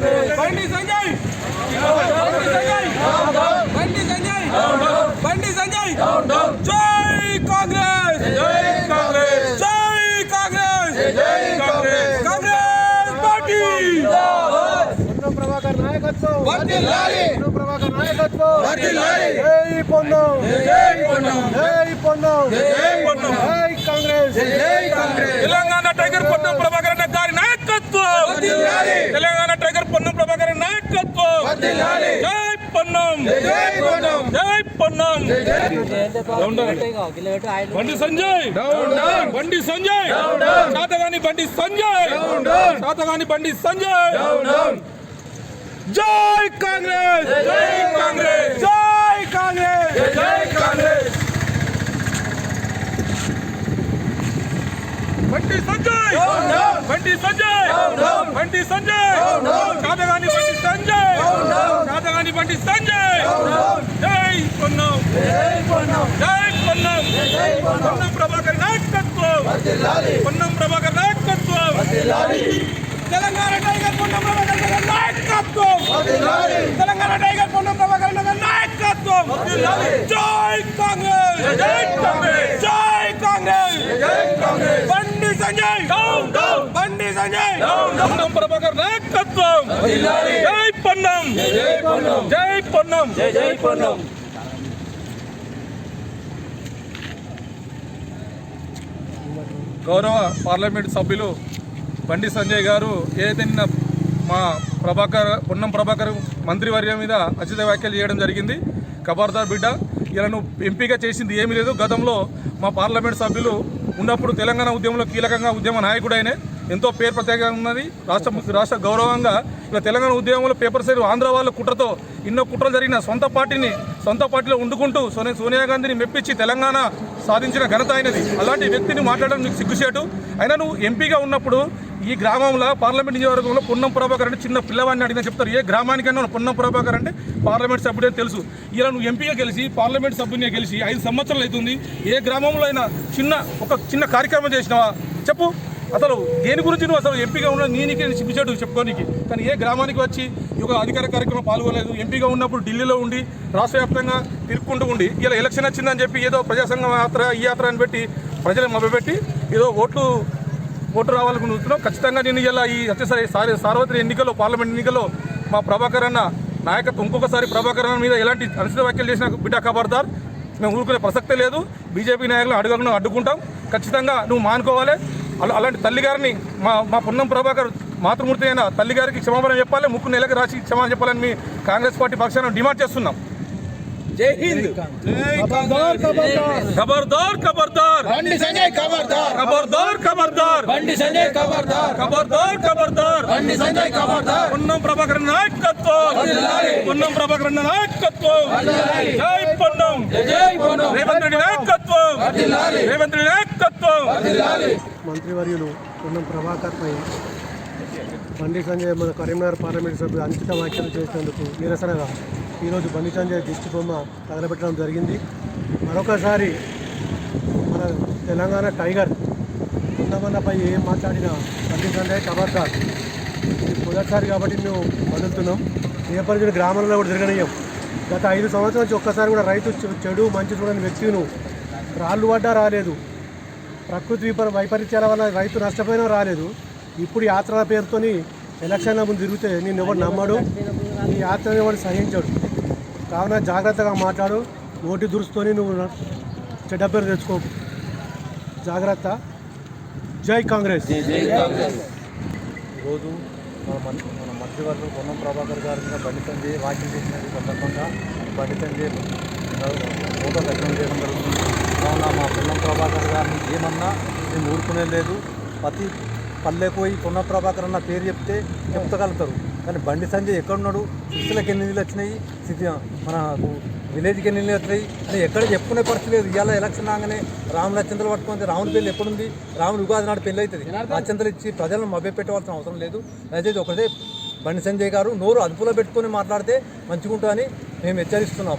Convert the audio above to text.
బండి సంజయ్! బండి సంజయ్! బండి సంజయ్! బండి సంజయ్ జై కాంగ్రెస్! జై కాంగ్రెస్! జై కాంగ్రెస్! జై కాంగ్రెస్! కాంగ్రెస్ పార్టీ! పొన్నం ప్రభాకర్ నాయకత్వం! వర్ధిల్లాలి పొన్నం ప్రభాకర్ నాయకత్వం! వర్ధిల్లాలి జై పొన్నం! జై పొన్నం! జై పొన్నం! జై పొన్నం! జై కాంగ్రెస్! జై కాంగ్రెస్! తెలంగాణ టైగర్ పొన్నం ప్రభాకర్ గారి నాయకత్వం! తెలంగాణ టైగర్ పొన్నం ప్రభాకర్ నాయకత్వం వర్ధిల్లాలి జై పొన్నం. జై పొన్నం. బండి సంజయ్. బండి సంజయ్. శాతగాని బండి సంజయ్. శాతగాని బండి సంజయ్. జై కాంగ్రెస్. జై కాంగ్రెస్. జై కాంగ్రెస్. జై కాంగ్రెస్. బండి సంజయ్. బండి సంజయ్. బండి సంజయ్ శాతగాని బండి సంజయ్ శాతగాని బండి సంజయ్ జై పొన్నం ప్రభాకర్ నాయకత్వం పొన్నం ప్రభాకర్ నాయకత్వం తెలంగాణ టైగర్ పొన్నం ప్రభాకర్ నాయకత్వం తెలంగాణ టైగర్ పొన్నం ప్రభాకర్ నాయకత్వం జై కాంగ్రెస్ జై కాంగ్రెస్ జై కాంగ్రెస్ బండి సంజయ్ బండి సంజయ్ పొన్నం ప్రభాకర్ నాయకత్వం జై పొన్నం జై పొన్నం జై పొన్నం జై జై పొన్నం గౌరవ పార్లమెంట్ సభ్యులు బండి సంజయ్ గారు ఏదైతే నిన్న మా ప్రభాకర్ పొన్నం ప్రభాకర్ మంత్రివర్యం మీద అచిత వ్యాఖ్యలు చేయడం జరిగింది. ఖబర్దార్ బిడ్డ ఇలా నువ్వు ఎంపీగా చేసింది ఏమీ లేదు. గతంలో మా పార్లమెంట్ సభ్యులు ఉన్నప్పుడు తెలంగాణ ఉద్యమంలో కీలకంగా ఉద్యమ నాయకుడైనే ఎంతో పేరు ప్రత్యేకంగా ఉన్నది. రాష్ట్ర రాష్ట్ర గౌరవంగా ఇలా తెలంగాణ ఉద్యమంలో పేపర్ సైడ్ ఆంధ్ర వాళ్ళ కుట్రతో ఎన్నో కుట్రలు జరిగిన సొంత పార్టీని సొంత పార్టీలో ఉండుకుంటూ సోనియా సోనియా గాంధీని మెప్పించి తెలంగాణ సాధించిన ఘనత అయినది అలాంటి వ్యక్తిని మాట్లాడడం నీకు సిగ్గుచేటు. అయినా నువ్వు ఎంపీగా ఉన్నప్పుడు ఈ గ్రామంలో పార్లమెంట్ నియోజకవర్గంలో పున్నం ప్రభాకర్ అంటే చిన్న పిల్లవాడిని అడిగిన చెప్తారు. ఏ గ్రామానికైనా పున్నం ప్రభాకర్ అంటే పార్లమెంట్ సభ్యుడే తెలుసు. ఇలా నువ్వు ఎంపీగా గెలిచి పార్లమెంట్ సభ్యునిగా గెలిచి ఐదు సంవత్సరాలు అవుతుంది. ఏ గ్రామంలో అయినా చిన్న ఒక చిన్న కార్యక్రమం చేసినావా? చెప్పు. అసలు దేని గురించి నువ్వు అసలు ఎంపీగా ఉన్న నేను సిగ్గుచేటు చెప్పుకోనికి. కానీ ఏ గ్రామానికి వచ్చి ఒక అధికార కార్యక్రమం పాల్గొనలేదు ఎంపీగా ఉన్నప్పుడు ఢిల్లీలో ఉండి రాష్ట్ర వ్యాప్తంగా తిరుక్కుంటూ ఉండి ఇలా ఎలక్షన్ వచ్చిందని చెప్పి ఏదో ప్రజాసంఘం యాత్ర ఈ యాత్ర అని పెట్టి ప్రజలను మభ్యపెట్టి ఏదో ఓట్లు ఓటు రావాలనుకుంటున్నాం ఖచ్చితంగా నేను ఇలా ఈ వచ్చేసరి సారి సార్వత్రిక ఎన్నికల్లో పార్లమెంట్ ఎన్నికల్లో మా ప్రభాకర్ అన్న నాయకత్వం ఇంకొకసారి ప్రభాకర్ అన్న మీద ఎలాంటి అనుచిత వ్యాఖ్యలు చేసిన బిడ్డ ఖబర్దార్ మేము ఊరుకునే ప్రసక్తే లేదు. బీజేపీ నాయకులను అడుగులను అడ్డుకుంటాం. ఖచ్చితంగా నువ్వు మానుకోవాలి. అలా అలాంటి తల్లిగారిని మా మా పున్నం ప్రభాకర్ మాతృమూర్తి అయిన తల్లిగారికి క్షమాపణ చెప్పాలి ముక్కు నెలకు రాసి క్షమాపణ చెప్పాలని మీ కాంగ్రెస్ పార్టీ పక్షాన డిమాండ్ చేస్తున్నాం. జై హింద్. ఖబర్దార్ ఖబర్దార్ ఖబర్దార్ ఖబర్దార్ బండి సంజయ్ ఖబర్దార్ ఖబర్దార్ ఖబర్దార్ బండి సంజయ్ ఖబర్దార్ ఖబర్దార్ ఖబర్దార్ బండి సంజయ్ ఖబర్దార్ పొన్నం ప్రభాకర్ నాయకత్వం. పొన్నం ప్రభాకర్ నాయకత్వం. జై పొన్నం. జై పొన్నం. రేవంత్ రెడ్డి నాయకత్వం. రేవంత్ రెడ్డి నాయకత్వం మంత్రివర్యులు పొన్నం ప్రభాకర్పై బండి సంజయ్ మన కరీంనగర్ పార్లమెంట్ సభ్యులు అంకిత వ్యాఖ్యలు చేసినందుకు నిరసనగా ఈరోజు బండి సంజయ్ దిష్టి బొమ్మ తగలబెట్టడం జరిగింది. మరొకసారి మన తెలంగాణ టైగర్ కొంతమందిపై ఏం మాట్లాడినా బండి సంజయ్ ఖబర్దార్ ఇది మొదటిసారి కాబట్టి మేము వదులుతున్నాం. ఏ పరిస్థితి గ్రామాలలో కూడా జరగనీయం గత ఐదు సంవత్సరాల నుంచి ఒక్కసారి కూడా రైతు చెడు మంచి చూడని వ్యక్తిను రాళ్ళు పడ్డా రాలేదు. ప్రకృతి విపర వైపరీత్యాల వల్ల రైతు నష్టపోయినా రాలేదు. ఇప్పుడు యాత్రల పేరుతోని ఎలక్షన్ల ముందు తిరిగితే నేను ఎవరు నమ్మడు? ఈ యాత్రని ఎవరు సహించడు? కావున జాగ్రత్తగా మాట్లాడు. నోటి దురుస్తోని నువ్వు న- చెడ్డ పేరు తెచ్చుకో. జాగ్రత్త. జై కాంగ్రెస్. జై కాంగ్రెస్. ఈరోజు మన మన మంత్రివర్గం పొన్నం ప్రభాకర్ గారి బండి సంజయ్ వ్యాఖ్యలు చేసిన సందర్భంగా బండి సంజయ్ ఫోటో దర్శనం చేయడం జరుగుతుంది. కావున మా పొన్నం ప్రభాకర్ గారిని ఏమన్నా మేము ఊరుకునే లేదు. ప్రతి పల్లె పోయి పొన్నం ప్రభాకర్ అన్న పేరు చెప్తే చెప్తగలుగుతారు. కానీ బండి సంజయ్ ఎక్కడున్నాడు? సిటీలకు ఎన్ని నీళ్ళు వచ్చినాయి? మనకు విలేజ్కి ఎన్ని నీళ్ళు వచ్చినాయి? అని ఎక్కడ చెప్పుకునే పరిస్థితి లేదు. ఇవాళ ఎలక్షన్ రాగానే రాముల అత్యంతలు పట్టుకుంటే రాముని పెళ్ళి ఎప్పుడుంది రాముని ఉగాది నాడు పెళ్ళి అవుతుంది. అత్యంతలు ఇచ్చి ప్రజలను మభ్యపెట్టవలసిన అవసరం లేదు. దయచేసి ఒకటే బండి సంజయ్ గారు నోరు అదుపులో పెట్టుకొని మాట్లాడితే మంచిగుంటుందని మేము హెచ్చరిస్తున్నాం.